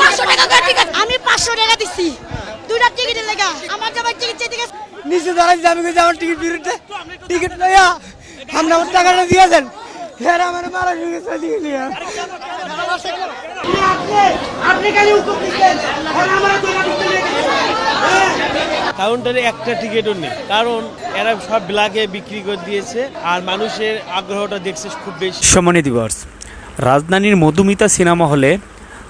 পাঁচশো টাকা করে টিকিট আমি পাঁচশো টাকা দিচ্ছি দুইটা টিকিটের লেগা। আমার যাবার টিকিট চাইতে গেছে। নিচে আমি কইছি আমার টিকিট বিরুদ্ধে। টিকিট লইয়া আপনি আমার টাকাটা দিয়েছেন আমার মারা গেছে টিকিট লিয়া আপনি খালি হুকুম দিচ্ছেন। আমার কাউন্টারে একটা টিকিটও নেই। কারণ এরা সব ব্ল্যাকে বিক্রি করে দিয়েছে আর মানুষের আগ্রহটা দেখছে খুব বেশি। সম্মানী দিবস। রাজধানীর মধুমিতা সিনেমা হলে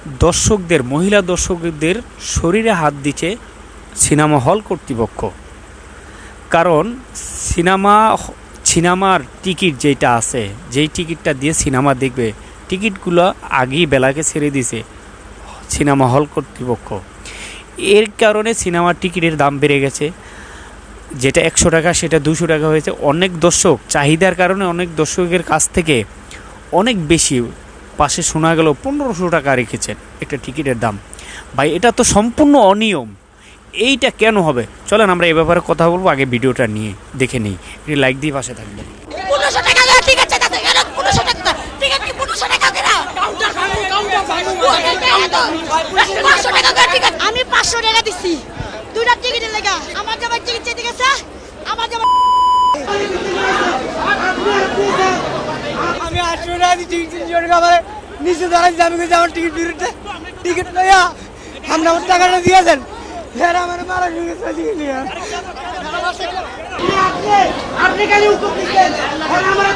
দর্শকদের, মহিলা দর্শকদের শরীরে হাত দিচ্ছে সিনেমা হল কর্তৃপক্ষ। কারণ সিনেমা সিনেমার টিকিট যেটা আছে, যেই টিকিটটা দিয়ে সিনেমা দেখবে, টিকিটগুলো আগেই বেলাকে ছেড়ে দিছে সিনেমা হল কর্তৃপক্ষ। এর কারণে সিনেমার টিকিটের দাম বেড়ে গেছে। যেটা একশো টাকা, সেটা দুশো টাকা হয়েছে। অনেক দর্শক, চাহিদার কারণে অনেক দর্শকের কাছ থেকে অনেক বেশি পাশে শোনা গেল পনেরোশো টাকা রেখেছেন একটা টিকিটের দাম। ভাই এটা তো সম্পূর্ণ অনিয়ম। এইটা কেন হবে? চলেন আমরা এ ব্যাপারে কথা বলব আগে ভিডিওটা নিয়ে দেখে নিই। এটি লাইক দিয়ে পাশে থাকবেন। পনেরোশো টাকা করে টিকিট চাইতে গেল পনেরোশো টাকা টিকিট কি পনেরোশো টাকা করে পাঁচশো টাকা করে টিকিট আমি পাঁচশো টাকা দিচ্ছি দুইটা টিকিটের লেগা আমার যাবার টিকিট চাইতে গেছে আমার যাবার আমি আটশো টাকা দিচ্ছি তিনশো টাকা আমার নিচে দাঁড়াইছি আমি কইছি আমার টিকিট বিরুদ্ধে। টিকিট লইয়া আমার টাকাটা দিয়েছেন। হ্যাঁ আমার মারা হয়ে গেছে টিকিট লিয়া আপনি খালি হুকুম দিচ্ছেন আমার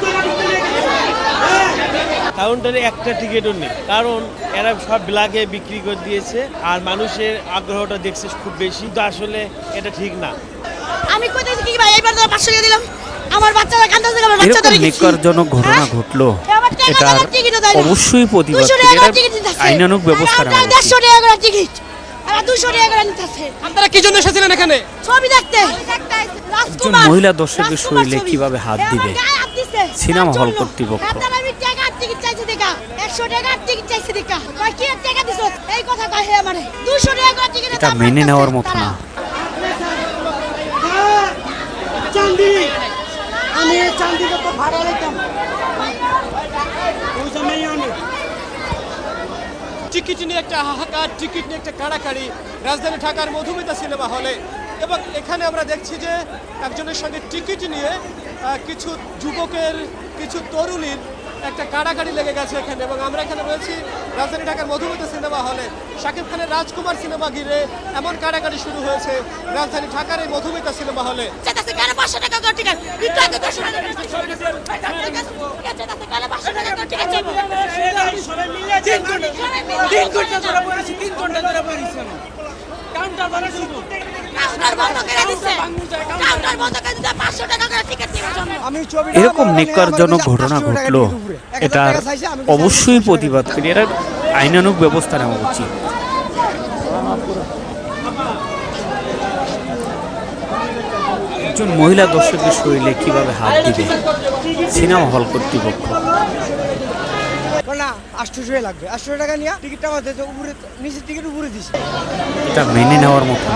কাউন্টারে একটা টিকিটও নেই। কারণ এরা সব ব্ল্যাকে বিক্রি করে দিয়েছে আর মানুষের আগ্রহটা দেখছে খুব বেশি। তো আসলে এটা ঠিক না। আমি কইতেছি কি ভাই? এইবার তো পাঁচশো টাকা দিলাম। আমার বাচ্চারা কান্দাছে আমার বাচ্চাদের নিকারজনক ঘটনা ঘটলো। এটা টিকিটও দেয় না। অবশ্যই প্রতিবাদ। আইনানুক ব্যবস্থা আর নেওয়া আমরা উচিত। দেড়শো টাকা করে টিকিট আর দুশো টাকা করে নিতেছে আপনারা কি জন্য এসেছিলেন এখানে? ছবি দেখতে। একজন মহিলা দর্শকের শরীরে কীভাবে হাত দিবে? সিনেমা হল কর্তৃপক্ষ। আমি টাকা টিকিট চাইছি দেখা। একশো টাকা টিকিট চাইছি দেখা। কয় কি টাকা দিছ? এই কথা কয় হে আমারে। দুশো টাকা করে টিকিট এটা মেনে নেওয়ার মতো না। আমি চান্দি কত ভাড়া অনেক টিকিট নিয়ে একটা হাহাকার, টিকিট নিয়ে একটা কাড়াকাড়ি রাজধানী ঢাকার মধুমিতা সিনেমা হলে। এবং এখানে আমরা দেখছি যে একজনের সঙ্গে টিকিট নিয়ে কিছু যুবকের, কিছু তরুণীর একটা কাড়াকাড়ি লেগে গেছে এখানে। এবং আমরা এখানে রয়েছি রাজধানী ঢাকার মধুমিতা সিনেমা হলে। শাকিব খানের রাজকুমার সিনেমা ঘিরে এমন কাড়াকাড়ি শুরু হয়েছে রাজধানী ঢাকার এই মধুমিতা সিনেমা হলে চাইতেছে কেন পাঁচশো টাকা করে টিকিট কিন্তু আগে দুশো টাকা করে টিকিট চাইতেছে কেন পাঁচশো টাকা করে টিকিট চাইব তিন ঘণ্টা তিন ঘণ্টা ধরে পড়েছি তিন ঘণ্টা ধরে পড়েছি কাউন্টার বানা এরকম নিকারজনক ঘটনা ঘটলো এটার অবশ্যই প্রতিবাদ করি। এটা আইনানুক ব্যবস্থা নেওয়া উচিত। একজন মহিলা দর্শকের শরীরে কীভাবে হাত দিবে? সিনেমা হল কর্তৃপক্ষ। না আটশোশো লাগবে। আটশো টাকা নিয়ে টিকিটটা আমাদের তো উপরে নিচের টিকিট উপরে দিছে। এটা মেনে নেওয়ার মতো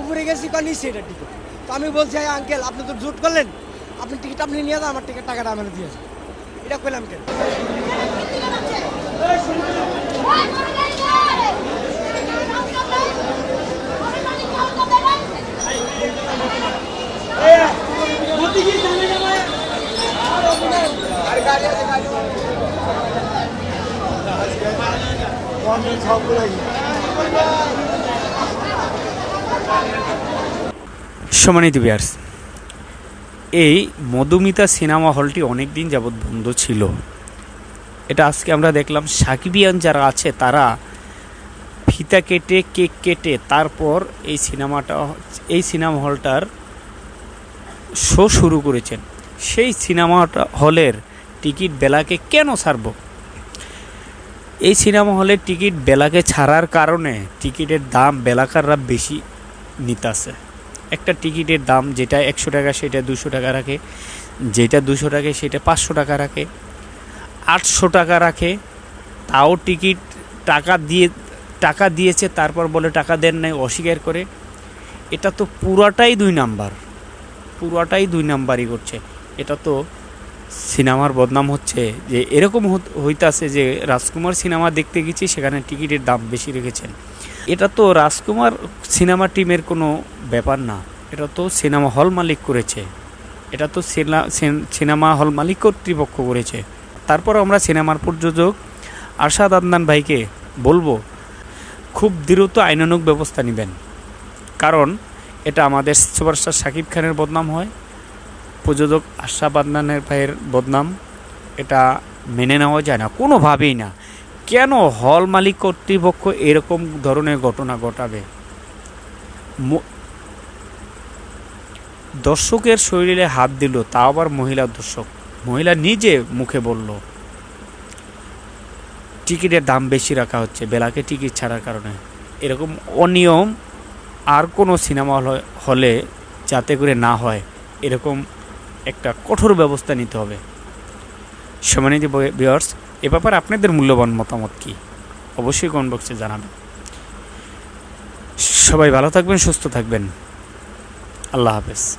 উপরে গেছি নিচে এটা টিকিট। তো আমি বলছি "এই আঙ্কেল আপনি তো জুট করলেন। আপনি টিকিট আপনি নিয়ে যান আমার টিকিট টাকাটা আমার দিয়েছে এটা কইলাম কেন? সম্মানিত বিয়ার্স এই মধুমিতা সিনেমা হলটি অনেক দিন যাবৎ বন্ধ ছিল। এটা আজকে আমরা দেখলাম সাকিবিয়ান যারা আছে, তারা ফিতা কেটে, কেক কেটে তারপর এই সিনেমাটা, এই সিনেমা হলটার শো শুরু করেছেন। সেই সিনেমাটা হলের টিকিট বেলাকে কেন ছাড়ব? এই সিনেমা হলে টিকিট বেলাকে ছাড়ার কারণে টিকিটের দাম বেলাকাররা বেশি নিতাছে। একটা টিকিটের দাম যেটা একশো টাকা, সেটা দুশো টাকা রাখে, যেটা দুশো টাকা, সেটা পাঁচশো টাকা রাখে, আটশো টাকা রাখে, তাও টিকিট টাকা দিয়ে, টাকা দিয়েছে, তারপর বলে টাকা দেন নাই, অস্বীকার করে। এটা তো পুরাটাই দুই নাম্বার, পুরাটাই দুই নাম্বারই করছে। এটা তো সিনেমার বদনাম হচ্ছে যে, এরকম হইতাছে যে, রাজকুমার সিনেমা দেখতে গেছি, সেখানে টিকিটের দাম বেশি রেখেছেন। এটা তো রাজকুমার সিনেমা টিমের কোনো ব্যাপার না। এটা তো সিনেমা হল মালিক করেছে। এটা তো সিনা- সিনেমা হল মালিক কর্তৃপক্ষ করেছে। তারপর আমরা সিনেমার প্রযোজক আরশাদ আদনান ভাইকে বলব, খুব দ্রুত আইনানুক ব্যবস্থা নেবেন। কারণ এটা আমাদের সুপারস্টার শাকিব খানের বদনাম হয়। প্রযোজক আশরাফ আদনানের ভাইয়ের বদনাম, এটা মেনে নেওয়া যায় না, কোনোভাবেই না। কেন হল মালিক কর্তৃপক্ষ এরকম ধরনের ঘটনা ঘটাবে? দর্শকের শরীরে হাত দিল তা আবার মহিলা দর্শক। মহিলা নিজে মুখে বলল, টিকিটের দাম বেশি রাখা হচ্ছে, বেলাকে টিকিট ছাড়ার কারণে। এরকম অনিয়ম আর কোনো সিনেমা হলে যাতে করে না হয়, এরকম একটা কঠোর ব্যবস্থা নিতে হবে। সম্মানিত বিয়ার্স এ ব্যাপারে আপনাদের মূল্যবান মতামত কি? অবশ্যই কমেন্ট বক্সে জানাবেন। সবাই ভালো থাকবেন, সুস্থ থাকবেন। আল্লাহ হাফেজ।